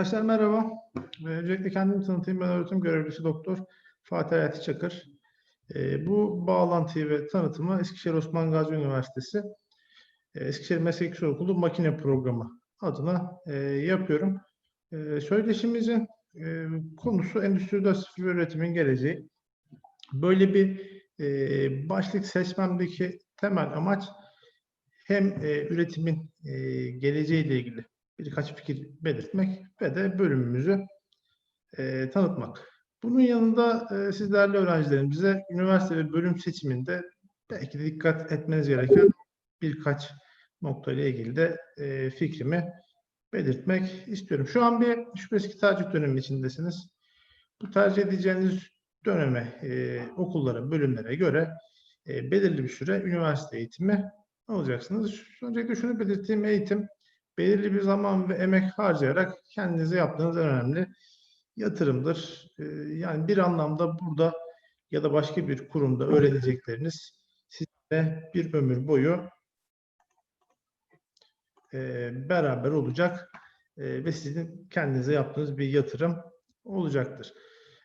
Arkadaşlar merhaba. Ee, Öncelikle kendimi tanıtayım. Ben öğretim görevlisi Doktor Fatih Hayati Çakır. Ee, Bu bağlantıyı ve tanıtımı Eskişehir Osman Gazi Üniversitesi e, Eskişehir Meslek Yüksekokulu Makine Programı adına e, yapıyorum. E, Söyleşimizin konusu Endüstri 4.0 üretimin geleceği. Böyle bir başlık seçmemdeki temel amaç hem üretimin geleceğiyle ilgili birkaç fikir belirtmek ve de bölümümüzü e, tanıtmak. Bunun yanında e, siz değerli öğrencilerimize üniversite ve bölüm seçiminde belki de dikkat etmeniz gereken birkaç noktayla ilgili de e, fikrimi belirtmek istiyorum. Şu an bir şüphesiz ki tercih dönemi içindesiniz. Bu tercih edeceğiniz döneme, e, okullara, bölümlere göre e, belirli bir süre üniversite eğitimi alacaksınız. Öncelikle şunu belirteyim, eğitim belirli bir zaman ve emek harcayarak kendinize yaptığınız en önemli yatırımdır. Ee, Yani bir anlamda burada ya da başka bir kurumda öğrenecekleriniz sizinle bir ömür boyu e, beraber olacak e, ve sizin kendinize yaptığınız bir yatırım olacaktır.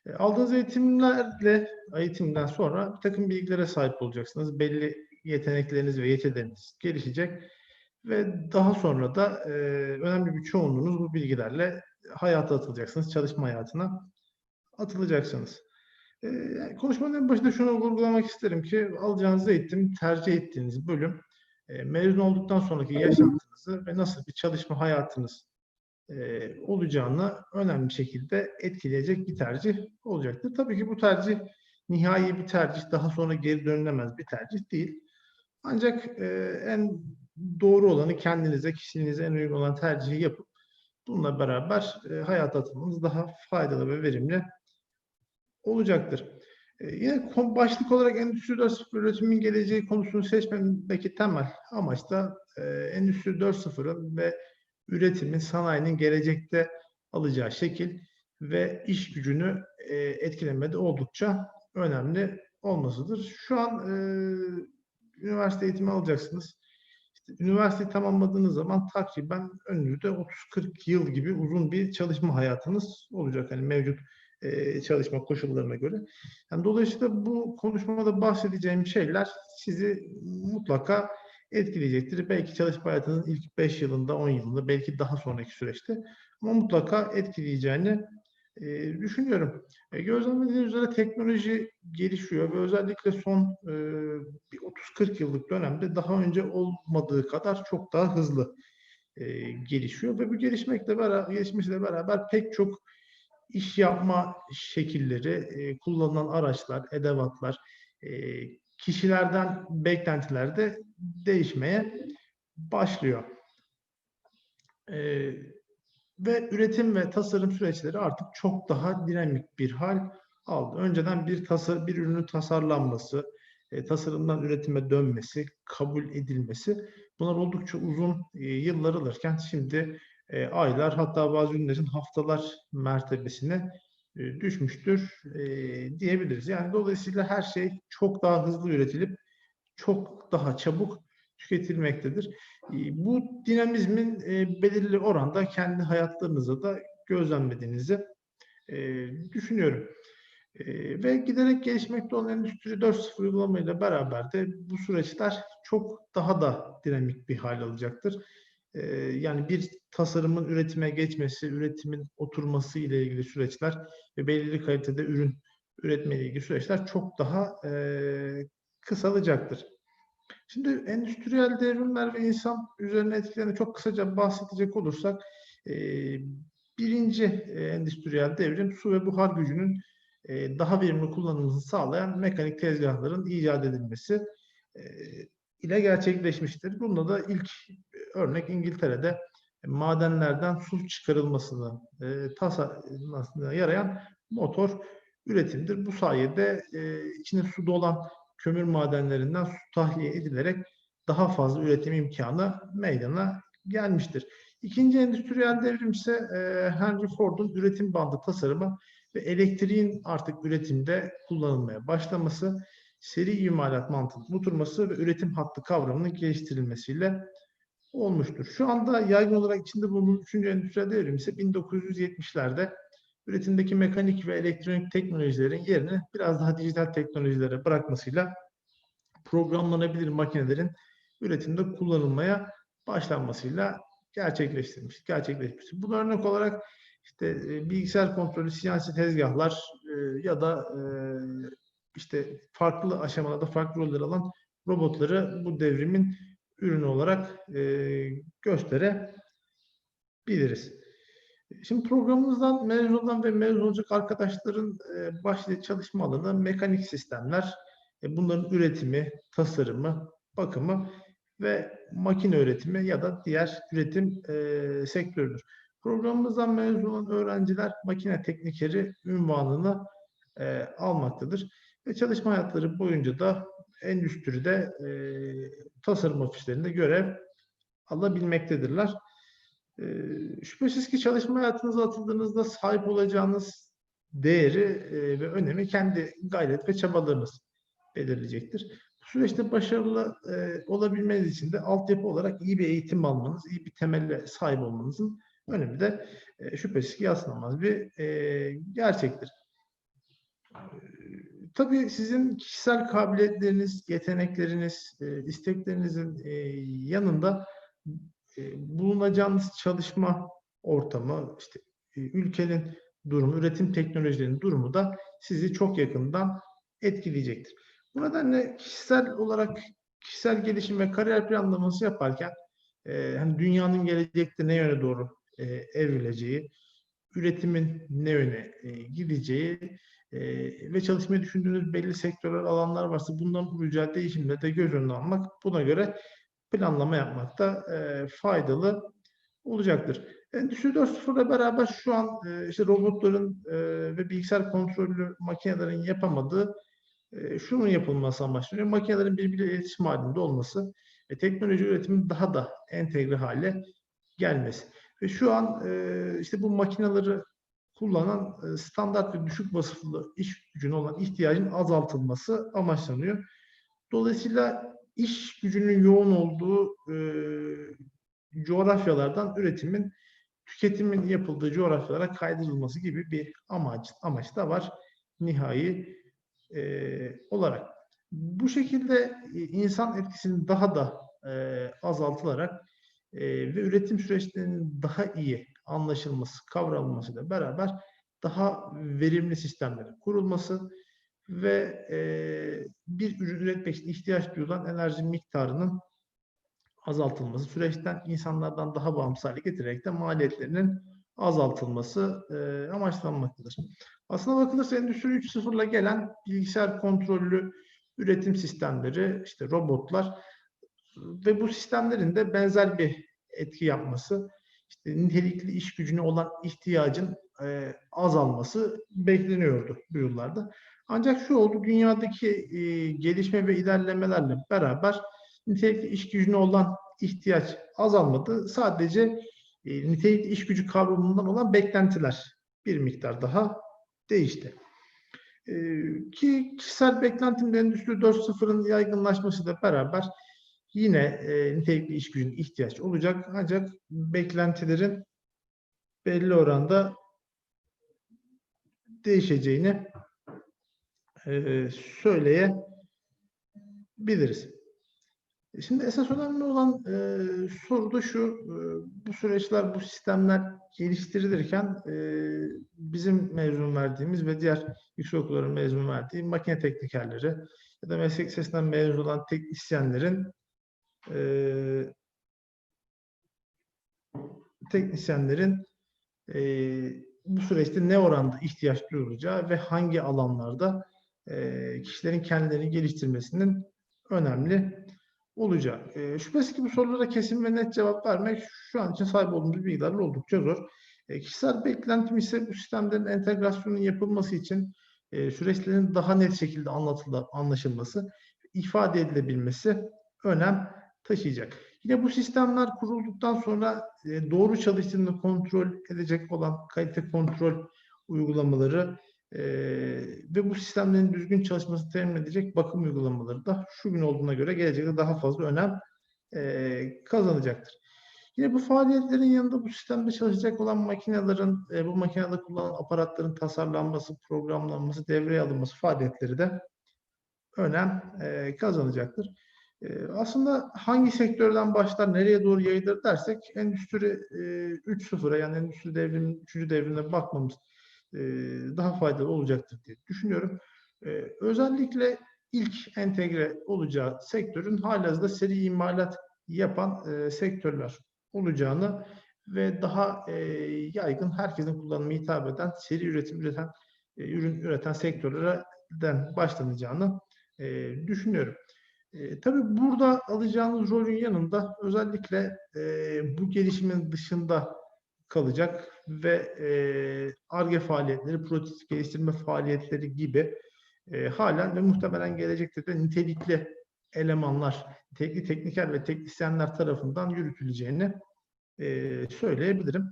E, Aldığınız eğitimlerle, eğitimden sonra bir takım bilgilere sahip olacaksınız. Belli yetenekleriniz ve yetileriniz gelişecek ve daha sonra da e, önemli bir çoğunluğunuz bu bilgilerle hayata atılacaksınız, çalışma hayatına atılacaksınız. E, konuşmanın en başında şunu vurgulamak isterim ki alacağınız eğitim, tercih ettiğiniz bölüm e, mezun olduktan sonraki yaşantınızı ve nasıl bir çalışma hayatınız e, olacağını önemli şekilde etkileyecek bir tercih olacaktır. Tabii ki bu tercih nihai bir tercih, daha sonra geri dönülemez bir tercih değil. Ancak e, en doğru olanı kendinize, kişiliğinize en uygun olan tercihi yapıp bununla beraber e, hayata atılmanız daha faydalı ve verimli olacaktır. E, yine başlık olarak Endüstri 4.0 üretimin geleceği konusunu seçmemdeki temel amaç da e, Endüstri 4.0'ın ve üretimin, sanayinin gelecekte alacağı şekil ve iş gücünü e, etkilemede oldukça önemli olmasıdır. Şu an e, üniversite eğitimi alacaksınız. Üniversiteyi tamamladığınız zaman takriben önünüzde 30-40 yıl gibi uzun bir çalışma hayatınız olacak. Hani mevcut e, çalışma koşullarına göre. Yani dolayısıyla bu konuşmada bahsedeceğim şeyler sizi mutlaka etkileyecektir. Belki çalışma hayatınızın ilk 5 yılında, 10 yılında, belki daha sonraki süreçte ama mutlaka etkileyeceğini e, düşünüyorum. E, gözlemlediğiniz üzere teknoloji gelişiyor ve özellikle son e, bir 30-40 yıllık dönemde daha önce olmadığı kadar çok daha hızlı e, gelişiyor ve bu gelişmekle beraber gelişmesiyle beraber pek çok iş yapma şekilleri, e, kullanılan araçlar, edevatlar, e, kişilerden beklentiler de değişmeye başlıyor. E, ve üretim ve tasarım süreçleri artık çok daha dinamik bir hal aldı. Önceden bir tasar bir ürünün tasarlanması, e, tasarımdan üretime dönmesi, kabul edilmesi bunlar oldukça uzun e, yıllar alırken şimdi e, aylar hatta bazı ürünlerin haftalar mertebesine e, düşmüştür e, diyebiliriz. Yani dolayısıyla her şey çok daha hızlı üretilip çok daha çabuk tüketilmektedir. E, Bu dinamizmin e, belirli oranda kendi hayatlarınızda da gözlemlediğinizi e, düşünüyorum. E, Ve giderek gelişmekte olan Endüstri 4.0 uygulamayla beraber de bu süreçler çok daha da dinamik bir hal alacaktır. Yani bir tasarımın üretime geçmesi, üretimin oturması ile ilgili süreçler ve belirli kalitede ürün üretme ile ilgili süreçler çok daha kısalacaktır. Şimdi endüstriyel devrimler ve insan üzerine etkilerini çok kısaca bahsedecek olursak e, birinci e, endüstriyel devrim su ve buhar gücünün e, daha verimli kullanımını sağlayan mekanik tezgahların icat edilmesi e, ile gerçekleşmiştir. Bunda da ilk örnek İngiltere'de madenlerden su çıkarılmasını e, tasarlamasına yarayan motor üretimdir. Bu sayede e, içine su dolan kömür madenlerinden su tahliye edilerek daha fazla üretim imkanı meydana gelmiştir. İkinci endüstriyel devrim ise e, Henry Ford'un üretim bandı tasarımı ve elektriğin artık üretimde kullanılmaya başlaması, seri imalat mantığının oturması ve üretim hattı kavramının geliştirilmesiyle olmuştur. Şu anda yaygın olarak içinde bulunduğumuz 3. endüstriyel devrim ise 1970'lerde üretimdeki mekanik ve elektronik teknolojilerin yerini biraz daha dijital teknolojilere bırakmasıyla programlanabilir makinelerin üretimde kullanılmaya başlanmasıyla gerçekleştirilmiş, gerçekleşmiş. Buna örnek olarak işte e, bilgisayar kontrolü, CNC tezgahlar e, ya da e, işte farklı aşamalarda farklı roller alan robotları bu devrimin ürünü olarak gösterebiliriz. Şimdi programımızdan mezun olan ve mezun olacak arkadaşların başladığı çalışma alanı mekanik sistemler, bunların üretimi, tasarımı, bakımı ve makine üretimi ya da diğer üretim e, sektörüdür. Programımızdan mezun olan öğrenciler makine teknikeri ünvanını e, almaktadır. Ve çalışma hayatları boyunca da endüstride e, tasarım ofislerinde görev alabilmektedirler. Şüphesiz ki çalışma hayatınıza atıldığınızda sahip olacağınız değeri ve önemi kendi gayret ve çabalarınız belirleyecektir. Bu süreçte başarılı olabilmeniz için de altyapı olarak iyi bir eğitim almanız, iyi bir temelle sahip olmanızın önemi de şüphesiz ki yatsınamaz bir e, gerçektir. Tabii sizin kişisel kabiliyetleriniz, yetenekleriniz, e, isteklerinizin e, yanında bulunacağınız çalışma ortamı, işte e, ülkenin durumu, üretim teknolojilerinin durumu da sizi çok yakından etkileyecektir. Bu nedenle kişisel olarak kişisel gelişim ve kariyer planlaması yaparken hani dünyanın gelecekte ne yöne doğru e, evrileceği, üretimin ne yöne e, gideceği ve çalışmayı düşündüğünüz belli sektörler, alanlar varsa bundan olacağı değişimleri de göz önüne almak, buna göre planlama yapmakta e, faydalı olacaktır. Endüstri 4.0'la beraber şu an e, işte robotların e, ve bilgisayar kontrollü makinelerin yapamadığı e, şunun yapılması amaçlanıyor. Makinelerin birbiriyle iletişim halinde olması ve teknoloji üretiminin daha da entegre hale gelmesi. Ve şu an e, işte bu makineleri kullanan e, standart ve düşük vasıflı iş gücüne olan ihtiyacın azaltılması amaçlanıyor. Dolayısıyla iş gücünün yoğun olduğu e, coğrafyalardan üretimin tüketimin yapıldığı coğrafyalara kaydırılması gibi bir amaç amaç da var nihai e, olarak. Bu şekilde e, insan etkisinin daha da e, azaltılarak e, ve üretim süreçlerinin daha iyi anlaşılması, kavranılmasıyla beraber daha verimli sistemlerin kurulması ve e, bir ürün üretmek için ihtiyaç duyulan enerji miktarının azaltılması, süreçten insanlardan daha bağımsız hale getirerek de maliyetlerinin azaltılması e, amaçlanmaktadır. Aslına bakılırsa Endüstri 3.0'la gelen bilgisayar kontrollü üretim sistemleri, işte robotlar ve bu sistemlerin de benzer bir etki yapması, işte nitelikli iş gücüne olan ihtiyacın e, azalması bekleniyordu bu yıllarda. Ancak şu oldu, dünyadaki e, gelişme ve ilerlemelerle beraber nitelikli iş gücüne olan ihtiyaç azalmadı. Sadece e, nitelikli iş gücü kavramından olan beklentiler bir miktar daha değişti. E, ki kişisel beklentimde Endüstri 4.0'ın yaygınlaşmasıyla beraber yine e, nitelikli iş gücünün ihtiyaç olacak. Ancak beklentilerin belli oranda değişeceğini e, söyleyebiliriz. Şimdi esas önemli olan e, soru da şu, e, bu süreçler, bu sistemler geliştirilirken e, bizim mezun verdiğimiz ve diğer yüksekokulların mezun verdiği makine teknikerleri ya da meslek lisesinden mezun olan teknisyenlerin e, teknisyenlerin e, bu süreçte ne oranda ihtiyaç duyulacağı ve hangi alanlarda e, kişilerin kendilerini geliştirmesinin önemli olacak. E, şüphesiz ki bu sorulara kesin ve net cevap vermek şu an için sahip olduğumuz bilgilerle oldukça zor. E, kişisel beklentim ise bu sistemlerin entegrasyonun yapılması için süreçlerin daha net şekilde anlatıldı, anlaşılması, ifade edilebilmesi önem taşıyacak. Yine bu sistemler kurulduktan sonra doğru çalıştığını kontrol edecek olan kalite kontrol uygulamaları e, ve bu sistemlerin düzgün çalışmasını temin edecek bakım uygulamaları da şu gün olduğuna göre gelecekte daha fazla önem e, kazanacaktır. Yine bu faaliyetlerin yanında bu sistemde çalışacak olan makinelerin, e, bu makinede kullanılan aparatların tasarlanması, programlanması, devreye alınması faaliyetleri de önem e, kazanacaktır. E, aslında hangi sektörden başlar, nereye doğru yayılır dersek Endüstri e, 3.0'a yani Endüstri Devrimi, 3. devrimine bakmamız e, daha faydalı olacaktır diye düşünüyorum. E, özellikle ilk entegre olacağı sektörün halihazırda seri imalat yapan e, sektörler olacağını ve daha yaygın herkesin kullanımı hitap eden seri üretim üreten ürün üreten sektörlerden başlanacağını düşünüyorum. E, tabii burada alacağınız rolün yanında özellikle e, bu gelişimin dışında kalacak ve ARGE faaliyetleri, prototip geliştirme faaliyetleri gibi e, halen ve muhtemelen gelecekte de nitelikli elemanlar, teknik tekniker ve teknisyenler tarafından yürütüleceğini e, söyleyebilirim.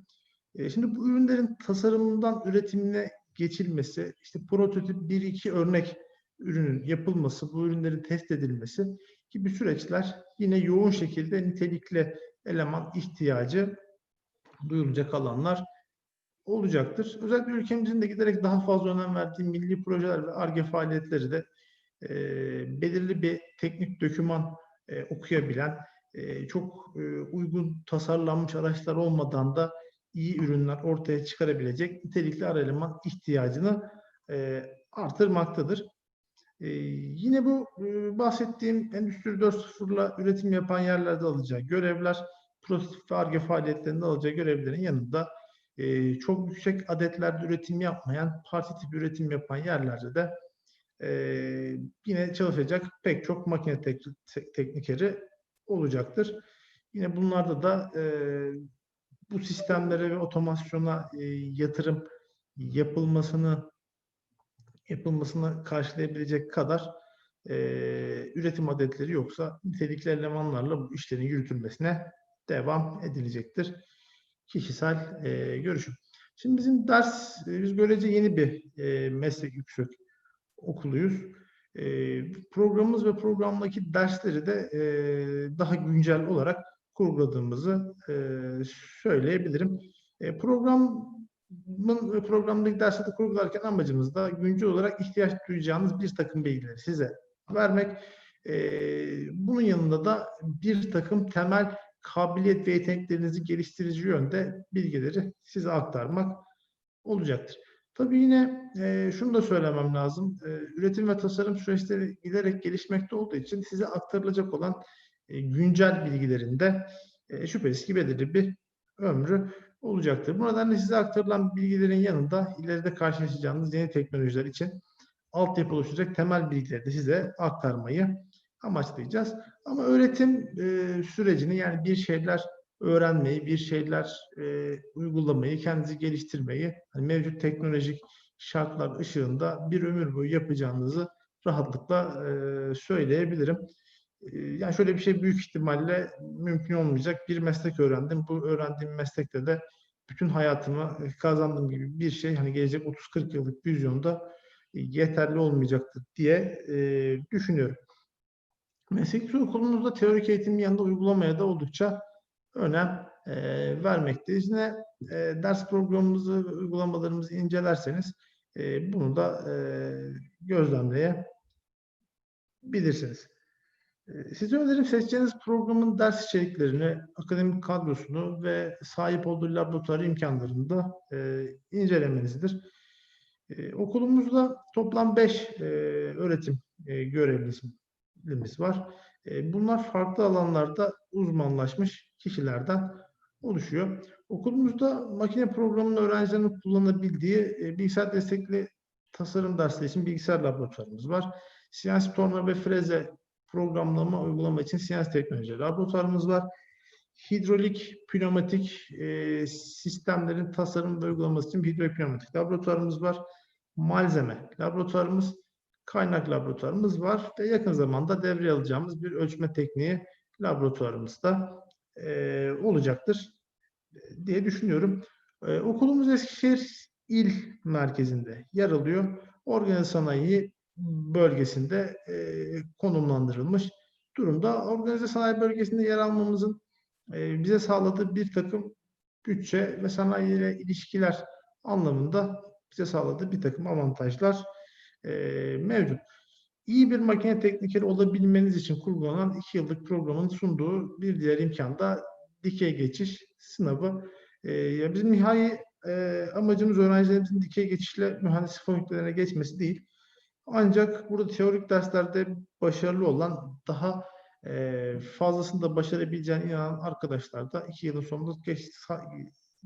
E, şimdi bu ürünlerin tasarımından üretimine geçilmesi, işte prototip 1-2 örnek ürünün yapılması, bu ürünlerin test edilmesi gibi süreçler yine yoğun şekilde nitelikli eleman ihtiyacı duyulacak alanlar olacaktır. Özellikle ülkemizin de giderek daha fazla önem verdiği milli projeler ve ARGE faaliyetleri de e, belirli bir teknik döküman e, okuyabilen, e, çok e, uygun tasarlanmış araçlar olmadan da iyi ürünler ortaya çıkarabilecek nitelikli ara eleman ihtiyacını e, artırmaktadır. E, yine bu e, bahsettiğim Endüstri 4.0'la üretim yapan yerlerde alacağı görevler, prototip ve ARGE faaliyetlerinde alacağı görevlerin yanında e, çok yüksek adetlerde üretim yapmayan, parti tip üretim yapan yerlerde de e, yine çalışacak pek çok makine tek, teknikeri olacaktır. Yine bunlarda da e, bu sistemlere ve otomasyona e, yatırım yapılmasını yapılmasını karşılayabilecek kadar e, üretim adetleri yoksa nitelikli elemanlarla bu işlerin yürütülmesine devam edilecektir. Kişisel e, görüşüm. Şimdi bizim ders, e, biz görece yeni bir e, meslek yüksek okuluyuz. E, programımız ve programdaki dersleri de e, daha güncel olarak kurguladığımızı e, söyleyebilirim. E, programın ve programdaki dersleri kurgularken amacımız da güncel olarak ihtiyaç duyacağınız bir takım bilgileri size vermek. E, bunun yanında da bir takım temel kabiliyet ve yeteneklerinizi geliştirici yönde bilgileri size aktarmak olacaktır. Tabii yine e, şunu da söylemem lazım. E, üretim ve tasarım süreçleri giderek gelişmekte olduğu için size aktarılacak olan e, güncel bilgilerinde e, şüphesiz ki belirli bir ömrü olacaktır. Bu nedenle size aktarılan bilgilerin yanında ileride karşılaşacağınız yeni teknolojiler için altyapı oluşturacak temel bilgileri de size aktarmayı amaçlayacağız. Ama öğretim e, sürecini yani bir şeyler öğrenmeyi, bir şeyler e, uygulamayı, kendinizi geliştirmeyi hani mevcut teknolojik şartlar ışığında bir ömür boyu yapacağınızı rahatlıkla e, söyleyebilirim. E, yani şöyle bir şey büyük ihtimalle mümkün olmayacak. Bir meslek öğrendim. Bu öğrendiğim meslekte de bütün hayatımı kazandığım gibi bir şey hani gelecek 30-40 yıllık vizyonda yeterli olmayacaktır diye e, düşünüyorum. Meslek okulumuzda teorik eğitim yanında uygulamaya da oldukça önem e, vermekteyiz. Yine e, ders programımızı, uygulamalarımızı incelerseniz e, bunu da e, gözlemleyebilirsiniz. E, size önerim seçeceğiniz programın ders içeriklerini, akademik kadrosunu ve sahip olduğu laboratuvar imkanlarını da e, incelemenizdir. E, okulumuzda toplam 5 e, öğretim e, görevlisi var var. E, bunlar farklı alanlarda uzmanlaşmış kişilerden oluşuyor. Okulumuzda makine programının öğrencilerin kullanabildiği e, bilgisayar destekli tasarım dersleri için bilgisayar laboratuvarımız var. CNC torna ve freze programlama uygulama için CNC teknoloji laboratuvarımız var. Hidrolik, pneumatik e, sistemlerin tasarım ve uygulaması için hidrolik pneumatik laboratuvarımız var. Malzeme laboratuvarımız, kaynak laboratuvarımız var ve yakın zamanda devreye alacağımız bir ölçme tekniği laboratuvarımızda e, olacaktır diye düşünüyorum. E, okulumuz Eskişehir il merkezinde yer alıyor. Organize sanayi bölgesinde e, konumlandırılmış durumda. Organize sanayi bölgesinde yer almamızın e, bize sağladığı bir takım bütçe ve sanayi ile ilişkiler anlamında bize sağladığı bir takım avantajlar e, mevcut. İyi bir makine teknikeri olabilmeniz için kurgulanan 2 yıllık programın sunduğu bir diğer imkan da dikey geçiş sınavı. E, ya bizim nihai e, amacımız öğrencilerimizin dikey geçişle mühendislik fakültelerine geçmesi değil. Ancak burada teorik derslerde başarılı olan daha e, fazlasını da başarabileceğine inanan arkadaşlar da iki yılın sonunda geç,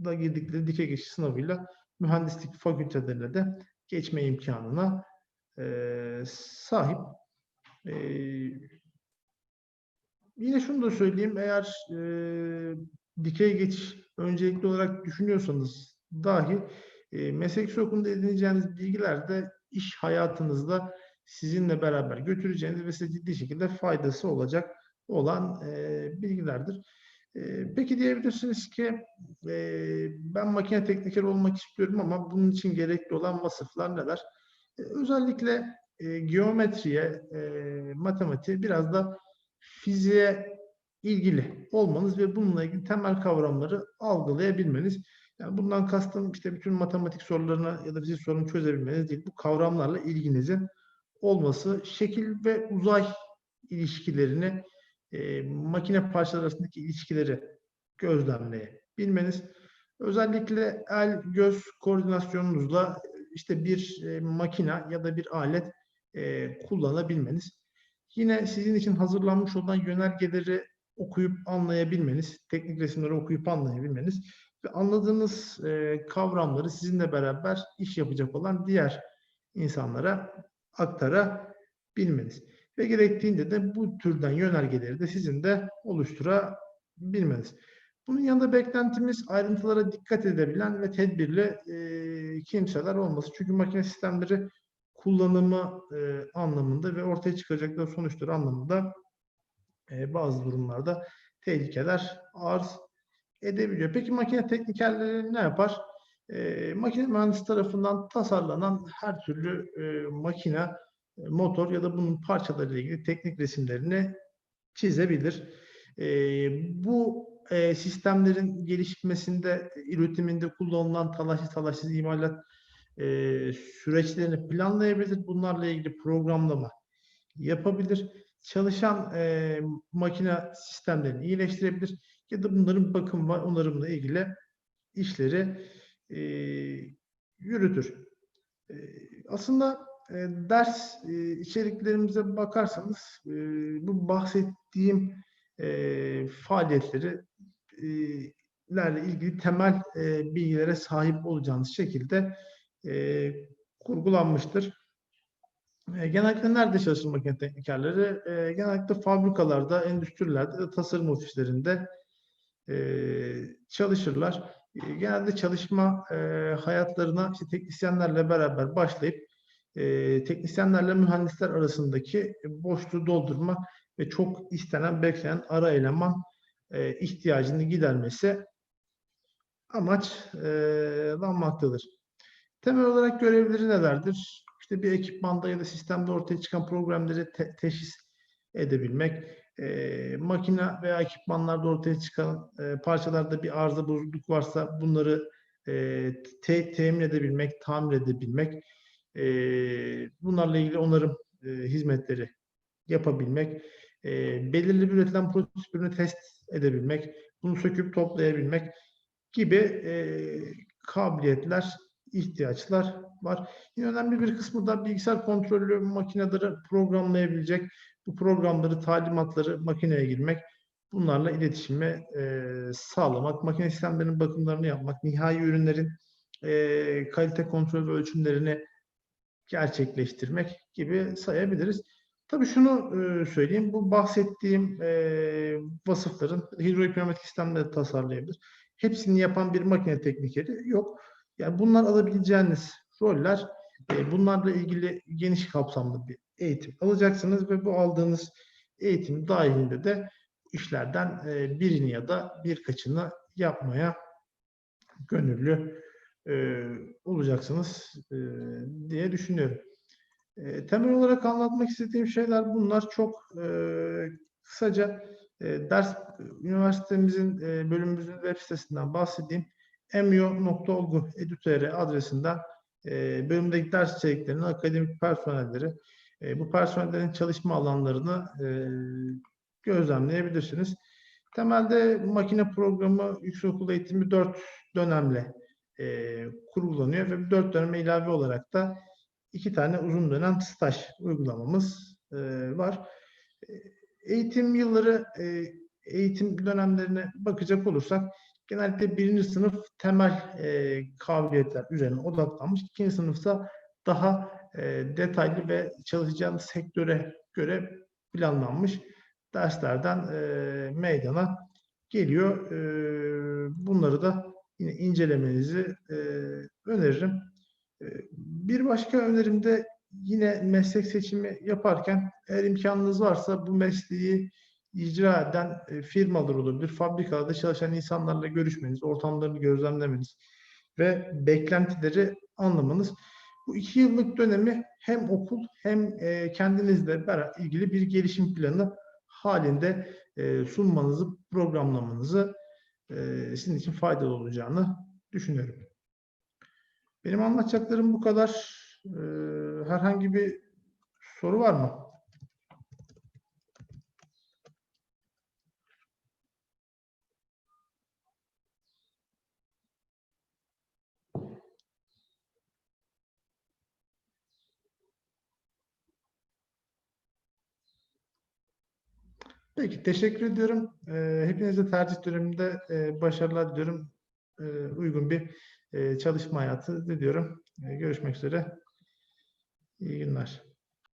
da girdikleri dikey geçiş sınavıyla mühendislik fakültelerine de geçme imkanına e, sahip. E, yine şunu da söyleyeyim, eğer e, dikey geçiş öncelikli olarak düşünüyorsanız dahi e, meslek okulunda edineceğiniz bilgiler de iş hayatınızda sizinle beraber götüreceğiniz ve size ciddi şekilde faydası olacak olan e, bilgilerdir. E, peki diyebilirsiniz ki e, ben makine teknikeri olmak istiyorum ama bunun için gerekli olan vasıflar neler? E, özellikle e, geometriye, e, matematiğe biraz da fiziğe ilgili olmanız ve bununla ilgili temel kavramları algılayabilmeniz. Yani bundan kastım işte bütün matematik sorularını ya da fizik sorunu çözebilmeniz değil. Bu kavramlarla ilginizin olması, şekil ve uzay ilişkilerini, e, makine parçaları arasındaki ilişkileri gözlemleyebilmeniz. Özellikle el göz koordinasyonunuzla işte bir e, makine ya da bir alet e, kullanabilmeniz. Yine sizin için hazırlanmış olan yönergeleri okuyup anlayabilmeniz, teknik resimleri okuyup anlayabilmeniz ve anladığınız e, kavramları sizinle beraber iş yapacak olan diğer insanlara aktarabilmeniz. Ve gerektiğinde de bu türden yönergeleri de sizin de oluşturabilmeniz. Bunun yanında beklentimiz ayrıntılara dikkat edebilen ve tedbirli e, kimseler olması. Çünkü makine sistemleri kullanımı e, anlamında ve ortaya çıkacakları sonuçları anlamında e, bazı durumlarda tehlikeler arz edebiliyor. Peki makine teknikerleri ne yapar? E, makine mühendisi tarafından tasarlanan her türlü e, makine, e, motor ya da bunun parçalarıyla ilgili teknik resimlerini çizebilir. E, bu e, sistemlerin gelişmesinde, üretiminde kullanılan talaşlı talaşsız imalat e, süreçlerini planlayabilir. Bunlarla ilgili programlama yapabilir. Çalışan e, makine sistemlerini iyileştirebilir ya da bunların bakım ve onarımla ilgili işleri e, yürütür. E, aslında e, ders e, içeriklerimize bakarsanız e, bu bahsettiğim e, faaliyetleri lerle ilgili temel e, bilgilere sahip olacağınız şekilde e, kurgulanmıştır. E, genellikle nerede çalışır makine teknikerleri? E, genellikle fabrikalarda, endüstrilerde, tasarım ofislerinde e, çalışırlar. E, genelde çalışma e, hayatlarına işte teknisyenlerle beraber başlayıp e, teknisyenlerle mühendisler arasındaki boşluğu doldurma ve çok istenen, beklenen ara eleman e, ihtiyacını gidermesi amaçlanmaktadır. Temel olarak görevleri nelerdir? İşte bir ekipmanda ya da sistemde ortaya çıkan problemleri te teşhis edebilmek, e, makine veya ekipmanlarda ortaya çıkan e, parçalarda bir arıza bozukluk varsa bunları e, te temin edebilmek, tamir edebilmek, e, bunlarla ilgili onarım e, hizmetleri yapabilmek, e, belirli bir üretilen prototipini test edebilmek, bunu söküp toplayabilmek gibi e, kabiliyetler, ihtiyaçlar var. Yine önemli bir kısmı da bilgisayar kontrollü makineleri programlayabilecek, bu programları, talimatları makineye girmek, bunlarla iletişimi e, sağlamak, makine sistemlerinin bakımlarını yapmak, nihai ürünlerin e, kalite kontrol ve ölçümlerini gerçekleştirmek gibi sayabiliriz. Tabii şunu e, söyleyeyim, bu bahsettiğim e, vasıfların hidrolik sistemleri tasarlayabilir. Hepsini yapan bir makine teknikeri yok. Yani bunlar alabileceğiniz roller, e, bunlarla ilgili geniş kapsamlı bir eğitim alacaksınız ve bu aldığınız eğitim dahilinde de işlerden birini ya da birkaçını yapmaya gönüllü olacaksınız diye düşünüyorum. E, temel olarak anlatmak istediğim şeyler bunlar. Çok e, kısaca E, ders üniversitemizin e, bölümümüzün web sitesinden bahsedeyim. emyo.olgu edutr adresinden e, bölümdeki ders içeriklerini, akademik personelleri, e, bu personellerin çalışma alanlarını e, gözlemleyebilirsiniz. Temelde makine programı yüksekokul eğitimi 4 dönemle e, kurgulanıyor ve bu 4 döneme ilave olarak da iki tane uzun dönem staj uygulamamız e, var. Eğitim yılları, e, eğitim dönemlerine bakacak olursak genellikle birinci sınıf temel e, kabiliyetler üzerine odaklanmış. İkinci sınıfta daha e, detaylı ve çalışacağınız sektöre göre planlanmış derslerden e, meydana geliyor. E, bunları da yine incelemenizi e, öneririm. E, bir başka önerim de yine meslek seçimi yaparken eğer imkanınız varsa bu mesleği icra eden e, firmalar olabilir. Fabrikalarda çalışan insanlarla görüşmeniz, ortamlarını gözlemlemeniz ve beklentileri anlamanız. Bu iki yıllık dönemi hem okul hem e, kendinizle ilgili bir gelişim planı halinde e, sunmanızı, programlamanızı sizin için faydalı olacağını düşünüyorum. Benim anlatacaklarım bu kadar. E, herhangi bir soru var mı? Peki, teşekkür ediyorum. Ee, hepinize tercih döneminde e, başarılar diliyorum. Ee, uygun bir çalışma hayatı diliyorum. Ee, görüşmek üzere. İyi günler.